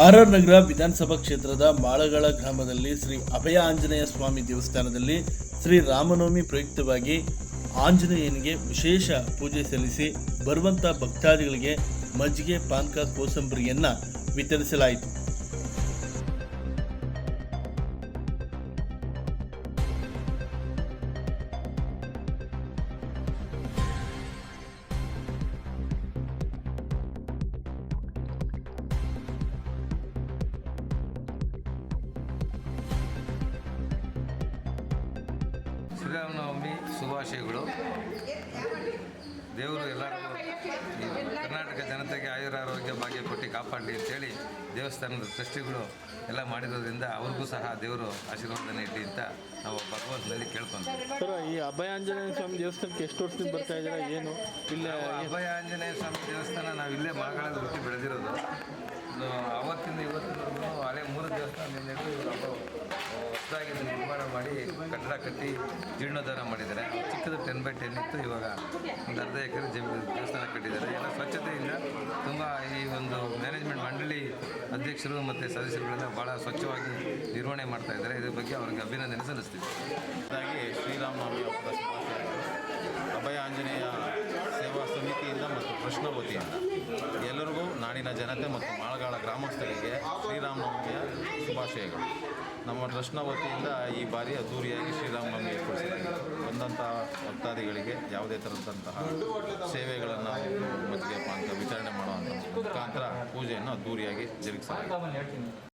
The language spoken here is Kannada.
ಆರ್ ಆರ್ ನಗರ ವಿಧಾನಸಭಾ ಕ್ಷೇತ್ರದ ಮಾಳಗಳ ಗ್ರಾಮದಲ್ಲಿ ಶ್ರೀ ಅಭಯ ಆಂಜನೇಯ ಸ್ವಾಮಿ ದೇವಸ್ಥಾನದಲ್ಲಿ ಶ್ರೀ ರಾಮನವಮಿ ಪ್ರಯುಕ್ತವಾಗಿ ಆಂಜನೇಯನಿಗೆ ವಿಶೇಷ ಪೂಜೆ ಸಲ್ಲಿಸಿ ಬರುವಂಥ ಭಕ್ತಾದಿಗಳಿಗೆ ಮಜ್ಜಿಗೆ, ಪಾನಕ, ಕೋಸಂಬರಿಯನ್ನ ವಿತರಿಸಲಾಯಿತು. ಶ್ರೀರಾಮನವಮಿ ಶುಭಾಶಯಗಳು. ದೇವರು ಎಲ್ಲರಿಗೂ ಕರ್ನಾಟಕ ಜನತೆಗೆ ಆಯುರ ಆರೋಗ್ಯ ಭಾಗ್ಯ ಕೊಟ್ಟು ಕಾಪಾಡಲಿ ಅಂತೇಳಿ ದೇವಸ್ಥಾನದ ಸೃಷ್ಟಿಗಳು ಎಲ್ಲ ಮಾಡಿರೋದ್ರಿಂದ ಅವ್ರಿಗೂ ಸಹ ದೇವರು ಆಶೀರ್ವಾದನ ನೀಡಲಿ ಅಂತ ನಾವು ಭಗವಂತನಲ್ಲಿ ಕೇಳ್ಕೊಂತೀವಿ. ಸರ್ ಈ ಅಭಯ ಆಂಜನೇಯ ಸ್ವಾಮಿ ದೇವಸ್ಥಾನಕ್ಕೆ ಎಷ್ಟು ವರ್ಷದಿಂದ ಬರ್ತಾ ಇದ್ದೀರಾ ಏನು? ಇಲ್ಲ ಅಭಯ ಆಂಜನೇಯ ಸ್ವಾಮಿ ದೇವಸ್ಥಾನ ನಾವು ಇಲ್ಲೇ ಮಾಗಳಲ್ಲಿ ಹುಟ್ಟಿ ಬೆಳೆದಿರೋದು. ಆವತ್ತಿಂದ ಅವತ್ತಿಂದ ಇವತ್ತಿನ ಹಳೆ ಮೂರು ದೇವಸ್ಥಾನದಿಂದ ಹೊಸದಾಗಿದೆ ಹೊಸದಾಗಿ ಕಟ್ಟಡ ಕಟ್ಟಿ ಜೀರ್ಣೋದ್ಧಾರ ಮಾಡಿದ್ದಾರೆ. ಚಿಕ್ಕದು ಟೆನ್ ಬೈ ಟೆನ್ ಇತ್ತು, ಇವಾಗ ಒಂದು ಅರ್ಧ ಎಕರೆ ಜಮೀನು ದೇವಸ್ಥಾನ ಕಟ್ಟಿದ್ದಾರೆ. ಎಲ್ಲ ಸ್ವಚ್ಛತೆಯಿಂದ ತುಂಬ ಈ ಒಂದು ಮ್ಯಾನೇಜ್ಮೆಂಟ್ ಮಂಡಳಿ ಅಧ್ಯಕ್ಷರು ಮತ್ತು ಸದಸ್ಯರುಗಳೆಲ್ಲ ಭಾಳ ಸ್ವಚ್ಛವಾಗಿ ನಿರ್ವಹಣೆ ಮಾಡ್ತಾ ಇದ್ದಾರೆ. ಇದ್ರ ಬಗ್ಗೆ ಅವ್ರಿಗೆ ಅಭಿನಂದನೆ ಸಲ್ಲಿಸ್ತೀವಿ. ಹಾಗಾಗಿ ಶ್ರೀರಾಮನವಮಿ ಅಭಯ ಆಂಜನೇಯ ಸೇವಾ ಸಮಿತಿಯಿಂದ ಮತ್ತು ಕೃಷ್ಣಭೂತಿಯಿಂದ ಎಲ್ಲರಿಗೂ ನಾಡಿನ ಜನತೆ ಮತ್ತು ಮಾಳಗಾಳ ಗ್ರಾಮಸ್ಥರಿಗೆ ಶ್ರೀರಾಮನವಮಿಯ ಶುಭಾಶಯಗಳು. ನಮ್ಮ ಟ್ರಸ್ಟ್ನ ವತಿಯಿಂದ ಈ ಬಾರಿ ಅದ್ದೂರಿಯಾಗಿ ಶ್ರೀರಾಮನವಮಿ ಏರ್ಪಡಿಸಲಾಗಿದೆ ಬಂದಂತಹ ಭಕ್ತಾದಿಗಳಿಗೆ ಯಾವುದೇ ಥರದಂತಹ ಸೇವೆಗಳನ್ನು ಮಜ್ಜಿಗೆ ಪಾನಕ ವಿತರಣೆ ಮಾಡುವಂಥ ಮುಖಾಂತರ ಪೂಜೆಯನ್ನು ಅದ್ದೂರಿಯಾಗಿ ಜರುಗಿಸಲಾಗಿದೆ.